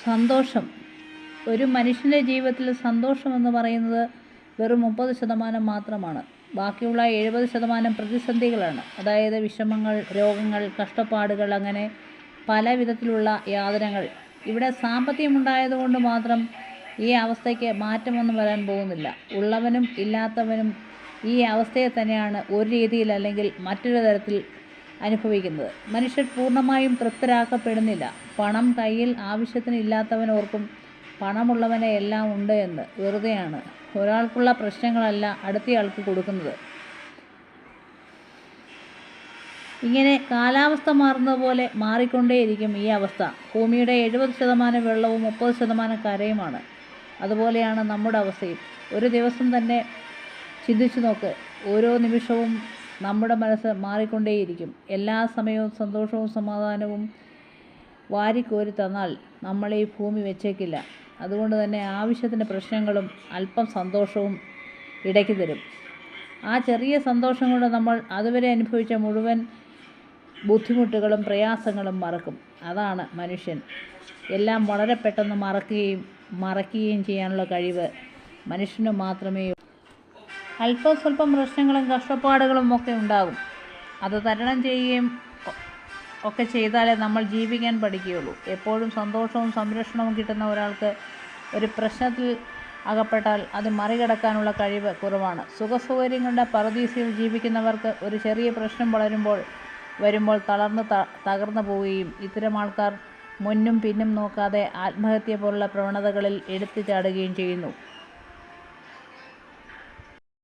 സന്തോഷം. ഒരു മനുഷ്യന്റെ ജീവിതത്തിൽ സന്തോഷം എന്ന് പറയുന്നത് വെറും മുപ്പത് ശതമാനം മാത്രമാണ്. ബാക്കിയുള്ള എഴുപത് ശതമാനം പ്രതിസന്ധികളാണ്. അതായത് വിഷമങ്ങൾ രോഗങ്ങൾ കഷ്ടപ്പാടുകൾ അങ്ങനെ പല വിധത്തിലുള്ള യാതനകൾ. ഇവിടെ സാമ്പത്തികമുണ്ടായതുകൊണ്ട് മാത്രം ഈ അവസ്ഥയ്ക്ക് മാറ്റമൊന്നും വരാൻ പോകുന്നില്ല. ഉള്ളവനും ഇല്ലാത്തവനും ഈ അവസ്ഥയെ തന്നെയാണ് ഒരു രീതിയിൽ അല്ലെങ്കിൽ മറ്റൊരു തരത്തിൽ അനുഭവിക്കുന്നത്. മനുഷ്യർ പൂർണമായും തൃപ്തരാക്കപ്പെടുന്നില്ല. പണം കയ്യിൽ ആവശ്യത്തിന് ഇല്ലാത്തവനോർക്കും പണമുള്ളവനെ എല്ലാം ഉണ്ട് എന്ന് വെറുതെയാണ്. ഒരാൾക്കുള്ള പ്രശ്നങ്ങളല്ല അടുത്തയാൾക്ക് കൊടുക്കുന്നത്. ഇങ്ങനെ കാലാവസ്ഥ മാറുന്നതുപോലെ മാറിക്കൊണ്ടേയിരിക്കും ഈ അവസ്ഥ. ഭൂമിയുടെ എഴുപത് ശതമാനം വെള്ളവും മുപ്പത് ശതമാനം കരയുമാണ്. അതുപോലെയാണ് നമ്മുടെ അവസ്ഥയും. ഒരു ദിവസം തന്നെ ചിന്തിച്ചു നോക്ക്. ഓരോ നിമിഷവും നമ്മുടെ മനസ്സ് മാറിക്കൊണ്ടേയിരിക്കും. എല്ലാ സമയവും സന്തോഷവും സമാധാനവും വാരിക്കോരി തന്നാൽ നമ്മൾ ഈ ഭൂമി വെച്ചേക്കില്ല. അതുകൊണ്ട് തന്നെ ആവശ്യത്തിന് പ്രശ്നങ്ങളും അല്പം സന്തോഷവും ഇടയ്ക്ക് തരും. ആ ചെറിയ സന്തോഷം കൊണ്ട് നമ്മൾ അതുവരെ അനുഭവിച്ച മുഴുവൻ ബുദ്ധിമുട്ടുകളും പ്രയാസങ്ങളും മറക്കും. അതാണ് മനുഷ്യൻ. എല്ലാം വളരെ പെട്ടെന്ന് മറക്കുകയും മറക്കുകയും ചെയ്യാനുള്ള കഴിവ് മനുഷ്യന് മാത്രമേ. അല്പം സ്വല്പം പ്രശ്നങ്ങളും കഷ്ടപ്പാടുകളും ഒക്കെ ഉണ്ടാകും. അത് തരണം ചെയ്യുകയും ഒക്കെ ചെയ്താലേ നമ്മൾ ജീവിക്കാൻ പഠിക്കുകയുള്ളൂ. എപ്പോഴും സന്തോഷവും സംരക്ഷണവും കിട്ടുന്ന ഒരാൾക്ക് ഒരു പ്രശ്നത്തിൽ അകപ്പെട്ടാൽ അത് മറികടക്കാനുള്ള കഴിവ് കുറവാണ്. സുഖസൗകര്യങ്ങളുടെ പറദീസയിൽ ജീവിക്കുന്നവർക്ക് ഒരു ചെറിയ പ്രശ്നം വളരുമ്പോൾ വരുമ്പോൾ തളർന്ന് തകർന്നു പോവുകയും ഇത്തരം ആൾക്കാർ മുന്നും പിന്നും നോക്കാതെ ആത്മഹത്യ പോലുള്ള പ്രവണതകളിൽ എടുത്തു ചാടുകയും ചെയ്യുന്നു.